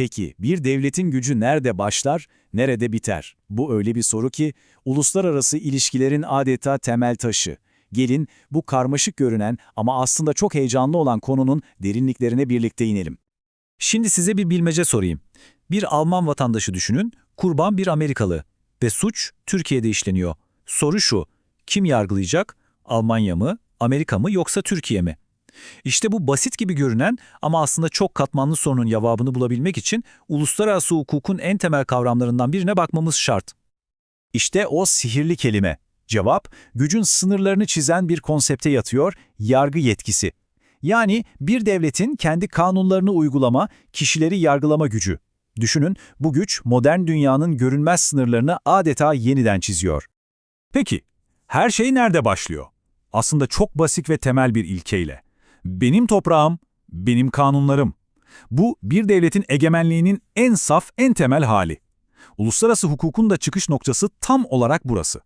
Peki bir devletin gücü nerede başlar, nerede biter? Bu öyle bir soru ki uluslararası ilişkilerin adeta temel taşı. Gelin bu karmaşık görünen ama aslında çok heyecanlı olan konunun derinliklerine birlikte inelim. Şimdi size bir bilmece sorayım. Bir Alman vatandaşı düşünün, kurban bir Amerikalı ve suç Türkiye'de işleniyor. Soru şu, kim yargılayacak? Almanya mı, Amerika mı yoksa Türkiye mi? İşte bu basit gibi görünen ama aslında çok katmanlı sorunun cevabını bulabilmek için uluslararası hukukun en temel kavramlarından birine bakmamız şart. İşte o sihirli kelime. Cevap, gücün sınırlarını çizen bir konsepte yatıyor, yargı yetkisi. Yani bir devletin kendi kanunlarını uygulama, kişileri yargılama gücü. Düşünün, bu güç modern dünyanın görünmez sınırlarını adeta yeniden çiziyor. Peki, her şey nerede başlıyor? Aslında çok basit ve temel bir ilkeyle. Benim toprağım, benim kanunlarım. Bu bir devletin egemenliğinin en saf, en temel hali. Uluslararası hukukun da çıkış noktası tam olarak burası.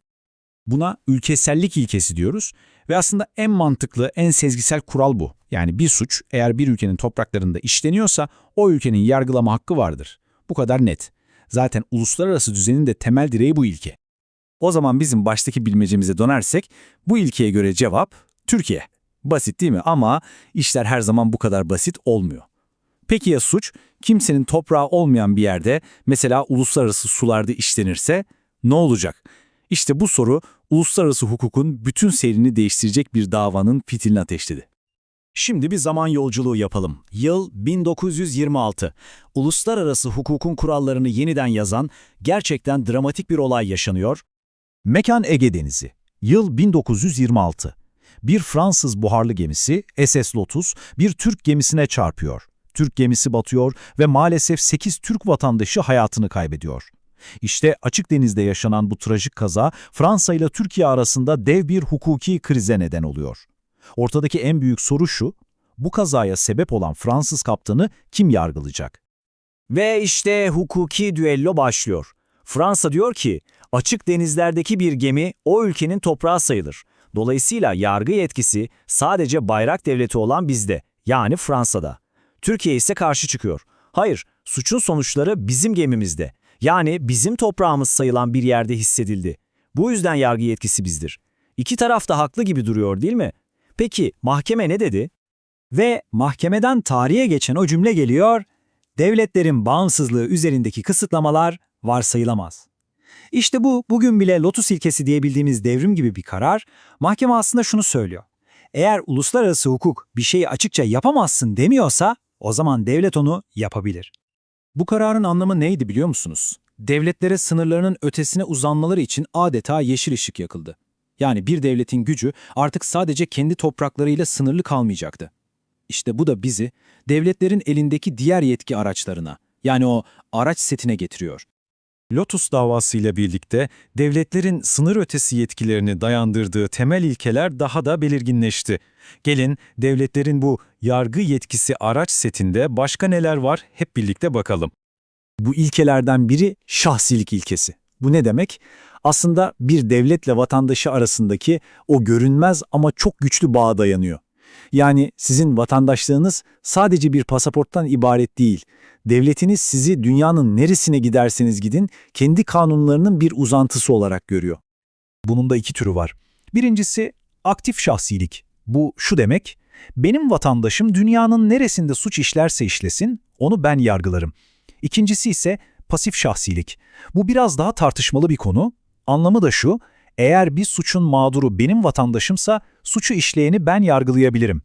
Buna ülkesellik ilkesi diyoruz ve aslında en mantıklı, en sezgisel kural bu. Yani bir suç eğer bir ülkenin topraklarında işleniyorsa o ülkenin yargılama hakkı vardır. Bu kadar net. Zaten uluslararası düzenin de temel direği bu ilke. O zaman bizim baştaki bilmecemize dönersek, bu ilkeye göre cevap Türkiye. Basit değil mi? Ama işler her zaman bu kadar basit olmuyor. Peki ya suç, kimsenin toprağı olmayan bir yerde, mesela uluslararası sularda işlenirse ne olacak? İşte bu soru, uluslararası hukukun bütün seyrini değiştirecek bir davanın fitilini ateşledi. Şimdi bir zaman yolculuğu yapalım. Yıl 1926. Uluslararası hukukun kurallarını yeniden yazan gerçekten dramatik bir olay yaşanıyor. Mekan Ege Denizi. Yıl 1926. Bir Fransız buharlı gemisi SS Lotus bir Türk gemisine çarpıyor. Türk gemisi batıyor ve maalesef 8 Türk vatandaşı hayatını kaybediyor. İşte açık denizde yaşanan bu trajik kaza Fransa ile Türkiye arasında dev bir hukuki krize neden oluyor. Ortadaki en büyük soru şu, bu kazaya sebep olan Fransız kaptanı kim yargılayacak? Ve işte hukuki düello başlıyor. Fransa diyor ki, açık denizlerdeki bir gemi o ülkenin toprağı sayılır. Dolayısıyla yargı yetkisi sadece bayrak devleti olan bizde, yani Fransa'da. Türkiye ise karşı çıkıyor. Hayır, suçun sonuçları bizim gemimizde. Yani bizim toprağımız sayılan bir yerde hissedildi. Bu yüzden yargı yetkisi bizdir. İki taraf da haklı gibi duruyor değil mi? Peki mahkeme ne dedi? Ve mahkemeden tarihe geçen o cümle geliyor, devletlerin bağımsızlığı üzerindeki kısıtlamalar varsayılamaz. İşte bu bugün bile Lotus ilkesi diyebildiğimiz devrim gibi bir karar, mahkeme aslında şunu söylüyor. Eğer uluslararası hukuk bir şeyi açıkça yapamazsın demiyorsa, o zaman devlet onu yapabilir. Bu kararın anlamı neydi biliyor musunuz? Devletlere sınırlarının ötesine uzanmaları için adeta yeşil ışık yakıldı. Yani bir devletin gücü artık sadece kendi topraklarıyla sınırlı kalmayacaktı. İşte bu da bizi devletlerin elindeki diğer yetki araçlarına, yani o araç setine getiriyor. Lotus davasıyla birlikte devletlerin sınır ötesi yetkilerini dayandırdığı temel ilkeler daha da belirginleşti. Gelin devletlerin bu yargı yetkisi araç setinde başka neler var hep birlikte bakalım. Bu ilkelerden biri şahsilik ilkesi. Bu ne demek? Aslında bir devletle vatandaşı arasındaki o görünmez ama çok güçlü bağa dayanıyor. Yani sizin vatandaşlığınız sadece bir pasaporttan ibaret değil. Devletiniz sizi dünyanın neresine giderseniz gidin kendi kanunlarının bir uzantısı olarak görüyor. Bunun da iki türü var. Birincisi aktif şahsilik. Bu şu demek, benim vatandaşım dünyanın neresinde suç işlerse işlesin, onu ben yargılarım. İkincisi ise pasif şahsilik. Bu biraz daha tartışmalı bir konu. Anlamı da şu, eğer bir suçun mağduru benim vatandaşımsa suçu işleyeni ben yargılayabilirim.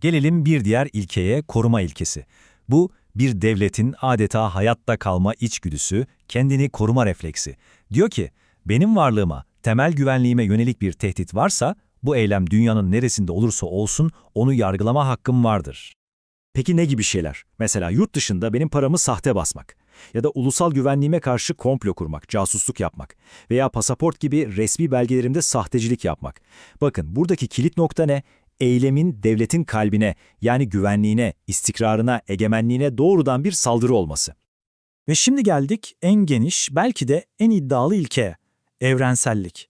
Gelelim bir diğer ilkeye koruma ilkesi. Bu bir devletin adeta hayatta kalma içgüdüsü, kendini koruma refleksi. Diyor ki, benim varlığıma, temel güvenliğime yönelik bir tehdit varsa, bu eylem dünyanın neresinde olursa olsun onu yargılama hakkım vardır. Peki ne gibi şeyler? Mesela yurt dışında benim paramı sahte basmak ya da ulusal güvenliğime karşı komplo kurmak, casusluk yapmak veya pasaport gibi resmi belgelerimde sahtecilik yapmak. Bakın buradaki kilit nokta ne? Eylemin devletin kalbine yani güvenliğine, istikrarına, egemenliğine doğrudan bir saldırı olması. Ve şimdi geldik en geniş, belki de en iddialı ilkeye, evrensellik.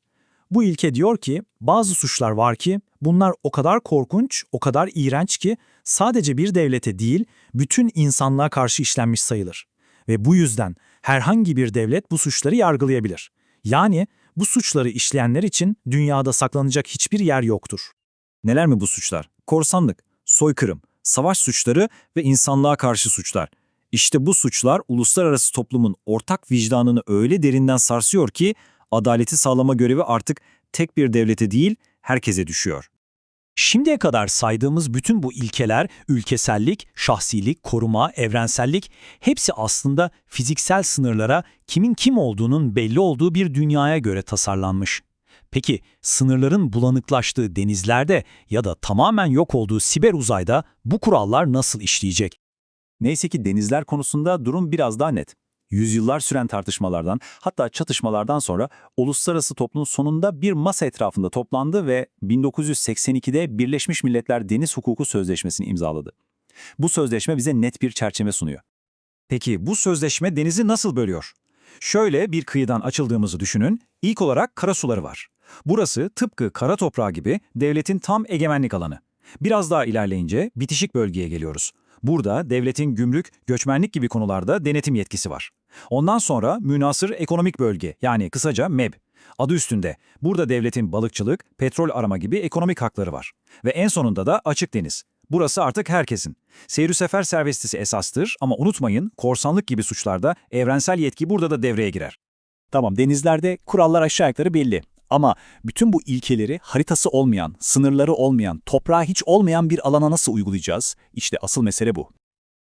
Bu ilke diyor ki bazı suçlar var ki Bunlar o kadar korkunç, o kadar iğrenç ki sadece bir devlete değil, bütün insanlığa karşı işlenmiş sayılır. Ve bu yüzden herhangi bir devlet bu suçları yargılayabilir. Yani bu suçları işleyenler için dünyada saklanacak hiçbir yer yoktur. Neler mi bu suçlar? Korsanlık, soykırım, savaş suçları ve insanlığa karşı suçlar. İşte bu suçlar uluslararası toplumun ortak vicdanını öyle derinden sarsıyor ki adaleti sağlama görevi artık tek bir devlete değil herkese düşüyor. Şimdiye kadar saydığımız bütün bu ilkeler, ülkesellik, şahsilik, koruma, evrensellik hepsi aslında fiziksel sınırlara kimin kim olduğunun belli olduğu bir dünyaya göre tasarlanmış. Peki sınırların bulanıklaştığı denizlerde ya da tamamen yok olduğu siber uzayda bu kurallar nasıl işleyecek? Neyse ki denizler konusunda durum biraz daha net. Yüzyıllar süren tartışmalardan hatta çatışmalardan sonra uluslararası toplum sonunda bir masa etrafında toplandı ve 1982'de Birleşmiş Milletler Deniz Hukuku Sözleşmesi'ni imzaladı. Bu sözleşme bize net bir çerçeve sunuyor. Peki bu sözleşme denizi nasıl bölüyor? Şöyle bir kıyıdan açıldığımızı düşünün, ilk olarak karasuları var. Burası tıpkı kara toprağı gibi devletin tam egemenlik alanı. Biraz daha ilerleyince bitişik bölgeye geliyoruz. Burada devletin gümrük, göçmenlik gibi konularda denetim yetkisi var. Ondan sonra münasır ekonomik bölge yani kısaca MEB. Adı üstünde. Burada devletin balıkçılık, petrol arama gibi ekonomik hakları var. Ve en sonunda da açık deniz. Burası artık herkesin. Seyir sefer serbestisi esastır ama unutmayın korsanlık gibi suçlarda evrensel yetki burada da devreye girer. Tamam denizlerde kurallar aşağı yukarı belli. Ama bütün bu ilkeleri haritası olmayan, sınırları olmayan, toprağı hiç olmayan bir alana nasıl uygulayacağız? İşte asıl mesele bu.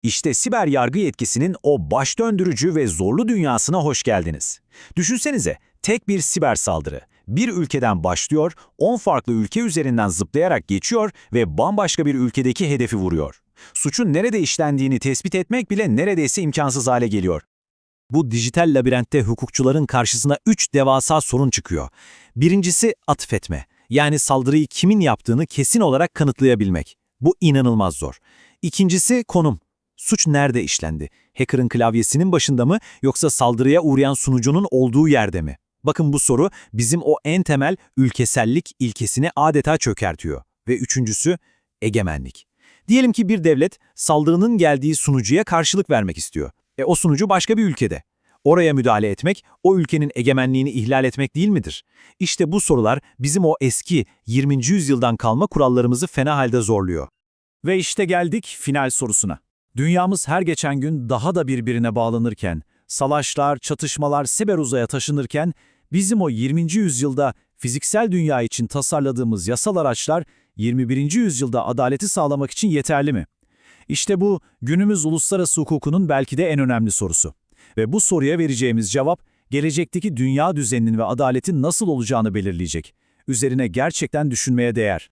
İşte siber yargı yetkisinin o baş döndürücü ve zorlu dünyasına hoş geldiniz. Düşünsenize, tek bir siber saldırı. Bir ülkeden başlıyor, 10 farklı ülke üzerinden zıplayarak geçiyor ve bambaşka bir ülkedeki hedefi vuruyor. Suçun nerede işlendiğini tespit etmek bile neredeyse imkansız hale geliyor. Bu dijital labirentte hukukçuların karşısına üç devasa sorun çıkıyor. Birincisi atfetme. Yani saldırıyı kimin yaptığını kesin olarak kanıtlayabilmek. Bu inanılmaz zor. İkincisi konum. Suç nerede işlendi? Hacker'ın klavyesinin başında mı yoksa saldırıya uğrayan sunucunun olduğu yerde mi? Bakın bu soru bizim o en temel ülkesellik ilkesini adeta çökertiyor. Ve üçüncüsü egemenlik. Diyelim ki bir devlet saldırının geldiği sunucuya karşılık vermek istiyor. E o sunucu başka bir ülkede. Oraya müdahale etmek, o ülkenin egemenliğini ihlal etmek değil midir? İşte bu sorular bizim o eski 20. yüzyıldan kalma kurallarımızı fena halde zorluyor. Ve işte geldik final sorusuna. Dünyamız her geçen gün daha da birbirine bağlanırken, savaşlar, çatışmalar siber uzaya taşınırken, bizim o 20. yüzyılda fiziksel dünya için tasarladığımız yasal araçlar 21. yüzyılda adaleti sağlamak için yeterli mi? İşte bu günümüz uluslararası hukukunun belki de en önemli sorusu. Ve bu soruya vereceğimiz cevap, gelecekteki dünya düzeninin ve adaletin nasıl olacağını belirleyecek. Üzerine gerçekten düşünmeye değer.